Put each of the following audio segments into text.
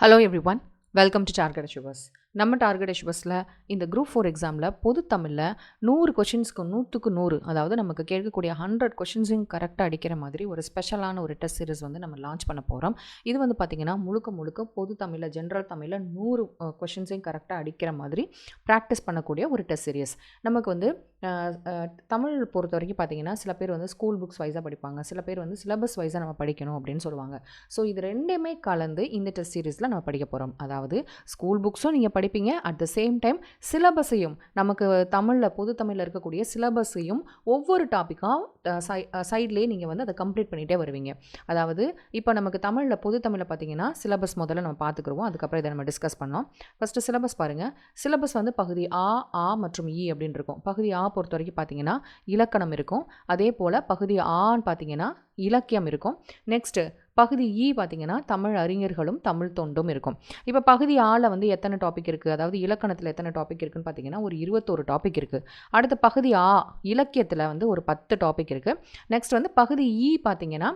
Hello everyone welcome to target achievers நம்ம target அச்சுவர்ஸில் இந்த group four எக்ஸாமில் பொது தமிழில் நூறு கொஷின்ஸ்க்கு நூற்றுக்கு நூறு அதாவது நமக்கு கேட்கக்கூடிய ஹண்ட்ரட் கொஷின்ஸையும் கரெக்டாக அடிக்கிற மாதிரி ஒரு ஸ்பெஷலான ஒரு டெஸ்ட் சீரிஸ் வந்து நம்ம லான்ச் பண்ண போகிறோம் இது வந்து பார்த்திங்கன்னா முழுக்க முழுக்க பொது தமிழில் ஜென்ரல் தமிழில் நூறு கொஷின்ஸையும் கரெக்டாக அடிக்கிற மாதிரி ப்ராக்டிஸ் பண்ணக்கூடிய ஒரு டெஸ்ட் சீரியஸ் நமக்கு வந்து தமிழ் பொறுத்த வரைக்கும் பார்த்தீங்கன்னா சில பேர் வந்து ஸ்கூல் புக்ஸ் வைஸாக படிப்பாங்க. சில பேர் வந்து சிலபஸ் வைஸாக நம்ம படிக்கணும் அப்படின்னு சொல்லுவாங்க. ஸோ இது ரெண்டுமே கலந்து இந்த டெஸ்ட் சீரீஸில் நம்ம படிக்க போகிறோம் அதாவது ஸ்கூல் புக்ஸும் நீங்கள் படிப்பீங்க. அட் த சேம் டைம் சிலபஸையும் நமக்கு தமிழில் பொது தமிழில் இருக்கக்கூடிய சிலபஸையும் ஒவ்வொரு டாப்பிக்காக சை சைட்லேயே நீங்கள் வந்து அதை கம்ப்ளீட் பண்ணிகிட்டே வருவீங்க. அதாவது இப்போ நமக்கு தமிழில் பொது தமிழில் பார்த்தீங்கன்னா சிலபஸ் முதல்ல நம்ம பார்த்துக்குருவோம். அதுக்கப்புறம் இதை நம்ம டிஸ்கஸ் பண்ணோம் ஃபஸ்ட்டு சிலபஸ் பாருங்கள் சிலபஸ் வந்து பகுதி ஆ ஆ மற்றும் இ அப்படின்னு இருக்கும். பகுதி ஆ பொறுத்த வரைக்கும் பார்த்தீங்கன்னா இலக்கணம் இருக்கும். அதே போல் பகுதி ஆன்னு பார்த்தீங்கன்னா இலக்கியம் இருக்கும். நெக்ஸ்ட்டு பகுதி இ பார்த்தீங்கன்னா தமிழ் அறிஞர்களும் தமிழ் தொண்டும் இருக்கும். இப்போ பகுதி ஆல வந்து எத்தனை டாபிக் இருக்குது அதாவது இலக்கணத்தில் எத்தனை டாபிக் இருக்குதுன்னு பார்த்தீங்கன்னா ஒரு இருபத்தோரு டாபிக் இருக்குது அடுத்த பகுதி ஆ இலக்கியத்தில் வந்து ஒரு பத்து டாபிக் இருக்குது நெக்ஸ்ட் வந்து பகுதி இ பார்த்தீங்கன்னா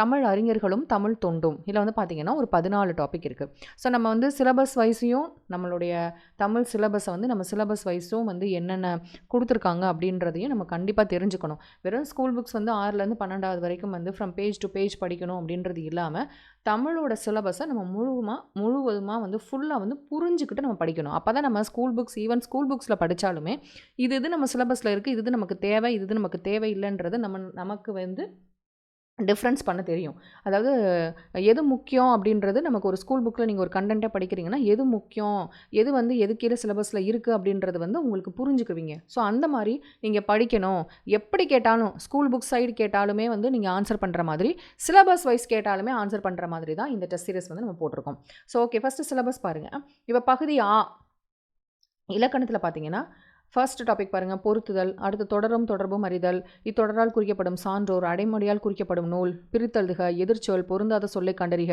தமிழ் அறிஞர்களும் தமிழ் தொண்டும். இதில் வந்து பார்த்திங்கன்னா ஒரு பதினாலு டாபிக் இருக்குது ஸோ நம்ம வந்து சிலபஸ் வைஸையும் நம்மளுடைய தமிழ் சிலபஸை வந்து நம்ம சிலபஸ் வைஸும் வந்து என்னென்ன கொடுத்துருக்காங்க அப்படின்றதையும் நம்ம கண்டிப்பாக தெரிஞ்சுக்கணும். வெறும் ஸ்கூல் புக்ஸ் வந்து ஆறுலேருந்து பன்னெண்டாவது வரைக்கும் வந்து ஃப்ரம் பேஜ் டு பேஜ் படிக்கணும் அப்படின்னு அப்படின்றது இல்லாமல் தமிழோட சிலபஸை நம்ம முழுவதுமாக முழுவதுமாக வந்து ஃபுல்லாக வந்து புரிஞ்சுக்கிட்டு நம்ம படிக்கணும். அப்போ தான் நம்ம ஸ்கூல் புக்ஸ் ஈவன் ஸ்கூல் புக்ஸில் படித்தாலுமே இது இது நம்ம சிலபஸில் இருக்குது இது நமக்கு தேவை இது இது நமக்கு தேவையில்லைன்றது நம்ம நமக்கு வந்து டிஃப்ரென்ஸ் பண்ண தெரியும். அதாவது எது முக்கியம் அப்படின்றது நமக்கு ஒரு ஸ்கூல் புக்கில் நீங்கள் ஒரு கண்டென்ட்டாக படிக்கிறீங்கன்னா எது முக்கியம் எது வந்து எது கீழே சிலபஸில் இருக்குது அப்படின்றது வந்து உங்களுக்கு புரிஞ்சுக்குவீங்க. ஸோ அந்த மாதிரி நீங்கள் படிக்கணும். எப்படி கேட்டாலும் ஸ்கூல் புக் சைடு கேட்டாலுமே வந்து நீங்கள் ஆன்சர் பண்ணுற மாதிரி சிலபஸ் வைஸ் கேட்டாலுமே ஆன்சர் பண்ணுற மாதிரி தான் இந்த டெஸ்ட் சீரியஸ் வந்து நம்ம போட்டிருக்கோம். ஸோ ஓகே ஃபஸ்ட்டு சிலபஸ் பாருங்கள் இப்போ பகுதி ஆ இலக்கணத்தில் பார்த்தீங்கன்னா ஃபர்ஸ்ட் டாபிக் பாருங்கள் பொருத்துதல் அடுத்து தொடரும் தொடர்பும் அறிதல். இத்தொடரால் குறிக்கப்படும் சான்றோர் அடைமொழியால் குறிக்கப்படும் நூல். பிரித்தழுதுக எதிர்ச்சொல் பொருந்தாத சொல்லை கண்டறிக.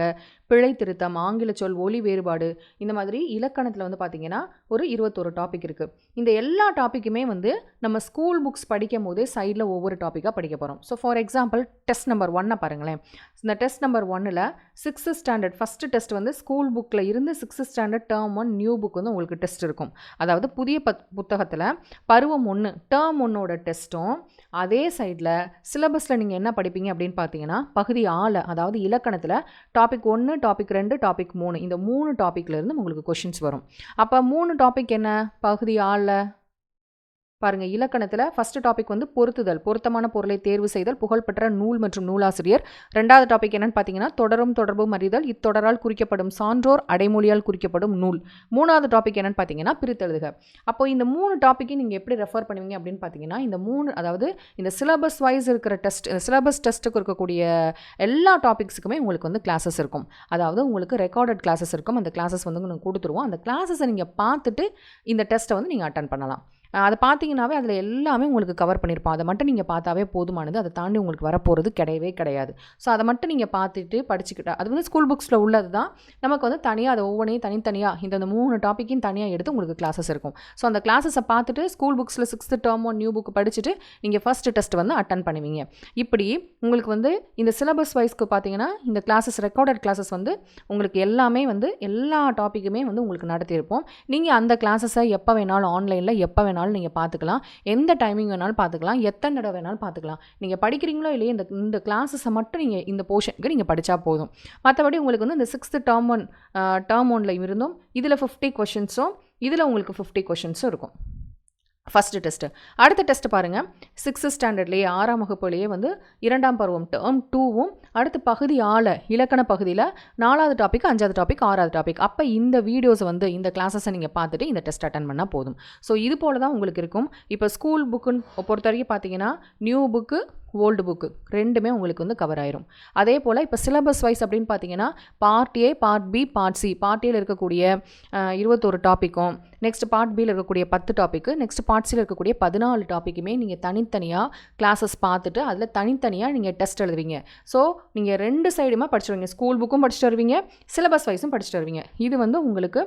பிழை திருத்தம் ஆங்கில சொல் ஒலி வேறுபாடு. இந்த மாதிரி இலக்கணத்தில் வந்து பார்த்தீங்கன்னா ஒரு இருபத்தொரு டாபிக் இருக்குது இந்த எல்லா டாப்பிக்குமே வந்து நம்ம ஸ்கூல் புக்ஸ் படிக்கும் போதே சைடில் ஒவ்வொரு டாப்பிக்காக படிக்க போகிறோம் so for example test number ஒன்னை பாருங்களேன். இந்த டெஸ்ட் நம்பர் ஒன்னில் சிக்ஸ்த்து ஸ்டாண்டர்ட் ஃபஸ்ட்டு டெஸ்ட் வந்து ஸ்கூல் புக்கில் இருந்து sixth standard term one new book வந்து உங்களுக்கு டெஸ்ட் இருக்கும். அதாவது புதிய பத் புத்தகத்தில் பருவம் ஒன்று டேர்ம் ஒன்னோட டெஸ்ட்டும் அதே சைடில் சிலபஸில் நீங்கள் என்ன படிப்பீங்க அப்படின்னு பார்த்தீங்கன்னா பகுதி ஆளு அதாவது இலக்கணத்தில் டாபிக் ஒன்று டாபிக் ரெண்டு டாபிக் மூணு இந்த மூணு டாப்பிக்லேருந்து உங்களுக்கு கொஷின்ஸ் வரும். அப்போ மூணு டாபிக் என்ன? பகுதி ஆளில் பாருங்க இலக்கணத்தில் ஃபர்ஸ்ட் டாபிக் வந்து பொருத்துதல் பொருத்தமான பொருளை தேர்வு செய்தல் புகழ்பெற்ற நூல் மற்றும் நூலாசிரியர். ரெண்டாவது டாபிக் என்னன்னு பார்த்தீங்கன்னா தொடரும் தொடர்பும் அறிதல் இத்தொடரால் குறிக்கப்படும் சான்றோர் அடைமொழியால் குறிக்கப்படும் நூல். மூணாவது டாபிக் என்னன்னு பார்த்தீங்கன்னா பிரித்தெழுதுக. அப்போ இந்த மூணு டாப்பிக்கையும் நீங்கள் எப்படி ரெஃபர் பண்ணுவீங்க அப்படின்னு பார்த்தீங்கன்னா இந்த மூணு அதாவது இந்த சிலபஸ் வைஸ் இருக்கிற டெஸ்ட் சிலபஸ் டெஸ்ட்டுக்கு இருக்கக்கூடிய எல்லா டாபிக்ஸுக்குமே உங்களுக்கு வந்து கிளாஸஸ் இருக்கும். அதாவது உங்களுக்கு ரெக்கார்டட் கிளாஸஸ் இருக்கும். அந்த கிளாஸஸ் வந்து உங்களுக்கு கொடுத்துருவோம். அந்த கிளாஸஸை நீங்கள் பார்த்துட்டு இந்த டெஸ்ட்டை வந்து நீங்கள் அட்டன் பண்ணலாம். அதை பார்த்தீங்கன்னாவே அதில் எல்லாமே உங்களுக்கு கவர் பண்ணியிருப்போம் அதை மட்டும் நீங்கள் பார்த்தாவே போதுமானது. அதை தாண்டி உங்களுக்கு வரப்போகிறது கிடையவே கிடையாது. ஸோ அதை மட்டும் நீங்கள் பார்த்துட்டு படிச்சுக்கிட்டா அது வந்து ஸ்கூல் புக்ஸில் உள்ளது தான் நமக்கு வந்து தனியாக அதை ஒவ்வொன்றையும் தனித்தனியாக இந்த மூணு டாப்பிக்கையும் தனியாக எடுத்து உங்களுக்கு கிளாஸஸ் இருக்கும். ஸோ அந்த கிளாஸஸை பார்த்துட்டு school புக்ஸில் sixth term one new book படிச்சுட்டு நீங்கள் ஃபஸ்ட்டு டெஸ்ட் வந்து அட்டன் பண்ணுவீங்க. இப்படி உங்களுக்கு வந்து இந்த சிலபஸ் வைஸ்க்கு பார்த்தீங்கன்னா இந்த கிளாஸஸ் ரெக்கார்டட் கிளாஸஸ் வந்து உங்களுக்கு எல்லாமே வந்து எல்லா டாப்பிக்குமே வந்து உங்களுக்கு நடத்தியிருப்போம். நீங்கள் அந்த கிளாஸஸை எப்போ வேணாலும் ஆன்லைனில் எப்போ வேணாலும் நீங்கள் பார்த்துக்கலாம் எந்த டைமிங் வேணாலும் பார்த்துக்கலாம் எத்தனை தடவை வேணாலும் பார்த்துக்கலாம் நீங்கள் படிக்கிறீங்களோ இல்லையே இந்த இந்த கிளாஸஸை மட்டும் நீங்கள் இந்த போர்ஷனுக்கு நீங்கள் படித்தா போதும். மற்றபடி உங்களுக்கு வந்து இந்த சிக்ஸ்த்து டேர்ம் ஒன் டேர்ம் ஒன்ல இருந்தும் இதில் ஃபிஃப்டி கொஷின்ஸும் இதில் உங்களுக்கு ஃபிஃப்டி கொஷின்ஸும் இருக்கும். ஃபஸ்ட்டு டெஸ்ட்டு அடுத்த டெஸ்ட் பாருங்கள் சிக்ஸ்த்து ஸ்டாண்டர்ட்லேயே ஆறாம் வகுப்புலேயே வந்து இரண்டாம் பருவம் டேர்ம் டூவும் அடுத்து பகுதி ஆள இலக்கண பகுதியில் நாலாவது டாபிக் அஞ்சாவது டாபிக் ஆறாவது டாபிக் அப்போ இந்த வீடியோஸ் வந்து இந்த கிளாஸஸை நீங்கள் பார்த்துட்டு இந்த டெஸ்ட் அட்டன் பண்ணால் போதும். ஸோ இது போல தான் உங்களுக்கு இருக்கும். இப்போ ஸ்கூல் புக்குன்னு பொறுத்த வரைக்கும் பார்த்தீங்கன்னா நியூ புக்கு ஓல்டு புக்கு. ரெண்டுமே உங்களுக்கு வந்து கவர் ஆயிரும். அதே போல் இப்போ சிலபஸ் வைஸ் அப்படின்னு பார்த்தீங்கன்னா part A part B part C part ஏல இருக்கக்கூடிய இருபத்தோரு இருபத்தொரு டாப்பிக்கும் நெக்ஸ்ட் பார்ட் பியில் இருக்கக்கூடிய பத்து டாப்பிக்கு நெக்ஸ்ட் பார்ட் சியில் இருக்கக்கூடிய பதினாலு டாப்பிக்குமே நீங்கள் தனித்தனியாக கிளாஸஸ் பார்த்துட்டு அதில் தனித்தனியாக நீங்கள் டெஸ்ட் எழுதுவீங்க. ஸோ நீங்கள் ரெண்டு சைடுமே படிச்சுருவீங்க ஸ்கூல் புக்கும் படிச்சுட்டு வருவீங்க சிலபஸ் வைஸும் படிச்சுட்டு வருவீங்க. இது வந்து உங்களுக்கு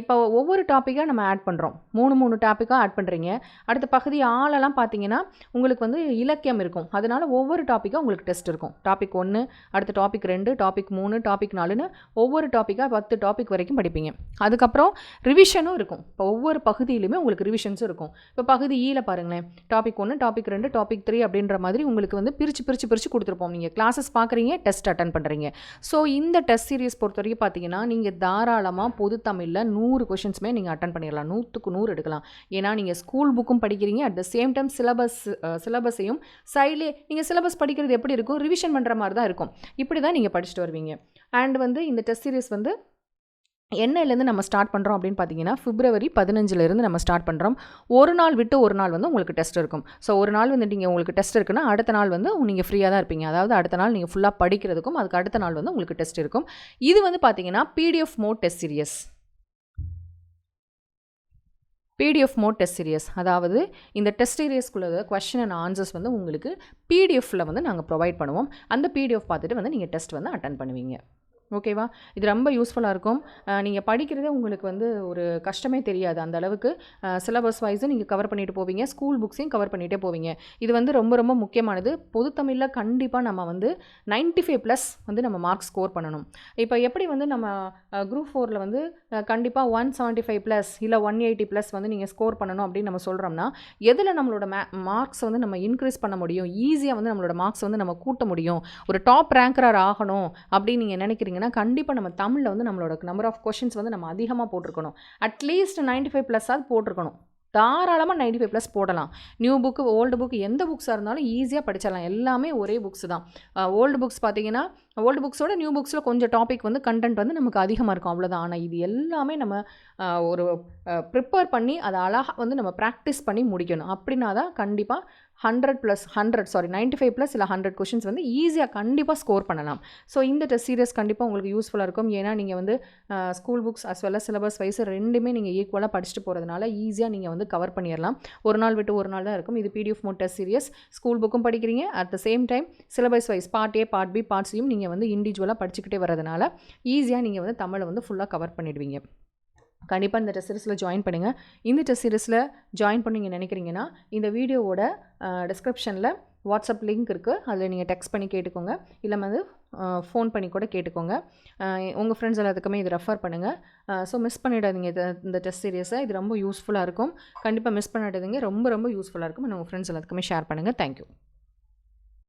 இப்போ ஒவ்வொரு டாப்பிக்காக நம்ம ஆட் பண்ணுறோம் மூணு மூணு டாப்பிக்காக ஆட் பண்ணுறீங்க அடுத்த பகுதி ஆளெல்லாம் பார்த்தீங்கன்னா உங்களுக்கு வந்து இலக்கியம் இருக்கும். அதனால் ஒவ்வொரு டாப்பிக்காக உங்களுக்கு டெஸ்ட் இருக்கும். டாபிக் ஒன்று அடுத்த டாபிக் ரெண்டு டாபிக் மூணு டாபிக் நாலுன்னு ஒவ்வொரு டாப்பிக்காக பத்து டாபிக் வரைக்கும் படிப்பீங்க. அதுக்கப்புறம் ரிவிஷனும் இருக்கும். இப்போ ஒவ்வொரு பகுதியிலுமே உங்களுக்கு ரிவிஷன்ஸும் இருக்கும். இப்போ பகுதி e ஈல பாருங்களேன். டாபிக் ஒன்று டாபிக் ரெண்டு டாபிக் த்ரீ அப்படின்ற மாதிரி உங்களுக்கு வந்து பிரித்து பிரித்து பிரித்து கொடுத்துருப்போம். நீங்கள் கிளாஸஸ் பார்க்குறீங்க டெஸ்ட் அட்டன் பண்ணுறீங்க ஸோ இந்த டெஸ்ட் சீரிஸ் பொறுத்த வரைக்கும் பார்த்தீங்கன்னா நீங்கள் தாராளமாக பொது தமிழில் நூறு கொஷின்ஸுமே நீங்கள் அட்டன் பண்ணிடலாம். நூற்றுக்கு நூறு எடுக்கலாம். ஏன்னா நீங்கள் ஸ்கூல் புக்கும் படிக்கிறீங்க. At the same time syllabus சிலபஸையும் சைலி நீங்கள் சிலபஸ் படிக்கிறது எப்படி இருக்கும்? ரிவிஷன் பண்ணுற மாதிரி தான் இருக்கும். இப்படி தான் நீங்கள் படிச்சுட்டு வருவீங்க. அண்ட் வந்து இந்த டெஸ்ட் சீரியஸ் வந்து என்னையிலேருந்து நம்ம ஸ்டார்ட் பண்ணுறோம் அப்படின்னு பார்த்தீங்கன்னா பிப்ரவரி பதினஞ்சுலேருந்து நம்ம ஸ்டார்ட் பண்ணுறோம் ஒரு நாள் விட்டு ஒரு நாள் வந்து உங்களுக்கு டெஸ்ட் இருக்கும். ஸோ ஒரு நாள் வந்து நீங்கள் உங்களுக்கு டெஸ்ட் இருக்குன்னா அடுத்த நாள் வந்து நீங்கள் ஃப்ரீயாக தான் இருப்பீங்க. அதாவது அடுத்த நாள் நீங்கள் ஃபுல்லாக படிக்கிறதுக்கும் அதுக்கு அடுத்த நாள் வந்து உங்களுக்கு டெஸ்ட் இருக்கும். இது வந்து பார்த்தீங்கன்னா PDF mode test series PDF mode test series அதாவது இந்த டெஸ்ட் சீரியஸ்க்குள்ள கொஷின் அண்ட் ஆன்சர்ஸ் வந்து உங்களுக்கு பிடிஎஃப்பில் வந்து நாங்கள் ப்ரொவைட் பண்ணுவோம். அந்த பிடிஎஃப் பார்த்துட்டு வந்து நீங்கள் டெஸ்ட் வந்து அட்டன் பண்ணுவீங்க. ஓகேவா? இது ரொம்ப யூஸ்ஃபுல்லாக இருக்கும். நீங்கள் படிக்கிறதே உங்களுக்கு வந்து ஒரு கஷ்டமே தெரியாது அந்த அளவுக்கு. சிலபஸ் வைஸும் நீங்கள் கவர் பண்ணிட்டு போவீங்க. ஸ்கூல் புக்ஸையும் கவர் பண்ணிகிட்டே போவீங்க. இது வந்து ரொம்ப ரொம்ப முக்கியமானது. பொதுத்தமிழில் கண்டிப்பாக நம்ம வந்து 95 ஃபைவ் ப்ளஸ் வந்து நம்ம மார்க் ஸ்கோர் பண்ணணும். இப்போ எப்படி வந்து நம்ம குரூப் ஃபோரில் வந்து கண்டிப்பாக ஒன் செவன்ட்டி ஃபைவ் ப்ளஸ் இல்லை ஒன் எயிட்டி ப்ளஸ் வந்து நீங்கள் ஸ்கோர் பண்ணணும் அப்படின்னு நம்ம சொல்கிறோம்னா எதில் நம்மளோட மே மார்க்ஸ் வந்து நம்ம இன்க்ரீஸ் பண்ண முடியும்? ஈஸியாக வந்து நம்மளோட மார்க்ஸ் வந்து நம்ம கூட்ட முடியும். ஒரு டாப் ரேங்கராக ஆகணும் அப்படின்னு நீங்கள் நினைக்கிறீங்க நினைக்கிறீங்கன்னா கண்டிப்பாக நம்ம தமிழில் வந்து நம்மளோட நம்பர் ஆஃப் கொஷின்ஸ் வந்து நம்ம அதிகமாக போட்டிருக்கணும். அட்லீஸ்ட் 95 ஃபைவ் ப்ளஸ்ஸாவது போட்டிருக்கணும். தாராளமாக 95 ஃபைவ் ப்ளஸ் போடலாம். நியூ புக்கு ஓல்டு புக் எந்த புக்ஸாக இருந்தாலும் ஈஸியாக படிச்சிடலாம். எல்லாமே ஒரே புக்ஸ் தான். ஓல்டு புக்ஸ் பார்த்தீங்கன்னா ஓல்டு புக்ஸோட நியூ புக்ஸில் கொஞ்சம் டாபிக் வந்து கண்டென்ட் வந்து நமக்கு அதிகமாக இருக்கும். அவ்வளோதான் ஆனால் இது எல்லாமே நம்ம ஒரு ப்ரிப்பேர் பண்ணி அதை அழகாக வந்து நம்ம ப்ராக்டிஸ் பண்ணி முடிக்கணும். அப்படின்னா தான் கண்டிப்பாக hundred plus hundred sorry 95 five plus இல்லை ஹண்ட்ரட் கொஷின்ஸ் வந்து ஈஸியாக கண்டிப்பாக ஸ்கோர் பண்ணலாம். ஸோ இந்த டெஸ்ட் சீரியஸ் கண்டிப்பாக உங்களுக்கு யூஸ்ஃபுல்லாக இருக்கும். ஏன்னா நீங்கள் வந்து school books as well syllabus wise ரெண்டுமே நீங்கள் ஈக்குவலாக படிச்சுட்டு போகிறதுனால ஈஸியாக நீங்கள் வந்து கவர் பண்ணிடலாம் ஒரு நாள் விட்டு ஒரு நாள் தான் இருக்கும். இது PDF mode test series school புக்கும் படிக்கிறீங்க. At the same time syllabus wise part A part B பார்ட்ஸையும் நீங்கள் வந்து இண்டிவிஜுவலாக படிச்சுக்கிட்டே வரதுனால ஈஸியாக நீங்கள் வந்து தமிழை வந்து ஃபுல்லாக கவர் பண்ணிடுவீங்க. கண்டிப்பாக இந்த டெஸ்ட் சீரீஸில் ஜாயின் பண்ணுங்கள் இந்த டெஸ்ட் சீரீஸில் ஜாயின் பண்ணிங்க நினைக்கிறீங்கன்னா இந்த வீடியோவோட டிஸ்கிரிப்ஷனில் வாட்ஸ்அப் லிங்க் இருக்குது அதில் நீங்கள் டெக்ஸ்ட் பண்ணி கேட்டுக்கோங்க. இல்லை வந்து ஃபோன் பண்ணி கூட கேட்டுக்கோங்க. உங்கள் ஃப்ரெண்ட்ஸ் எல்லாத்துக்குமே இது ரெஃபர் பண்ணுங்கள் ஸோ மிஸ் பண்ணிடாதீங்க இது இந்த டெஸ்ட் சீரியஸை இது ரொம்ப யூஸ்ஃபுல்லாக இருக்கும். கண்டிப்பாக மிஸ் பண்ணிடாதீங்க ரொம்ப ரொம்ப யூஸ்ஃபுல்லாக இருக்கும். உங்கள் ஃப்ரெண்ட்ஸ் எல்லாத்துக்குமே ஷேர் பண்ணுங்கள் தேங்க்யூ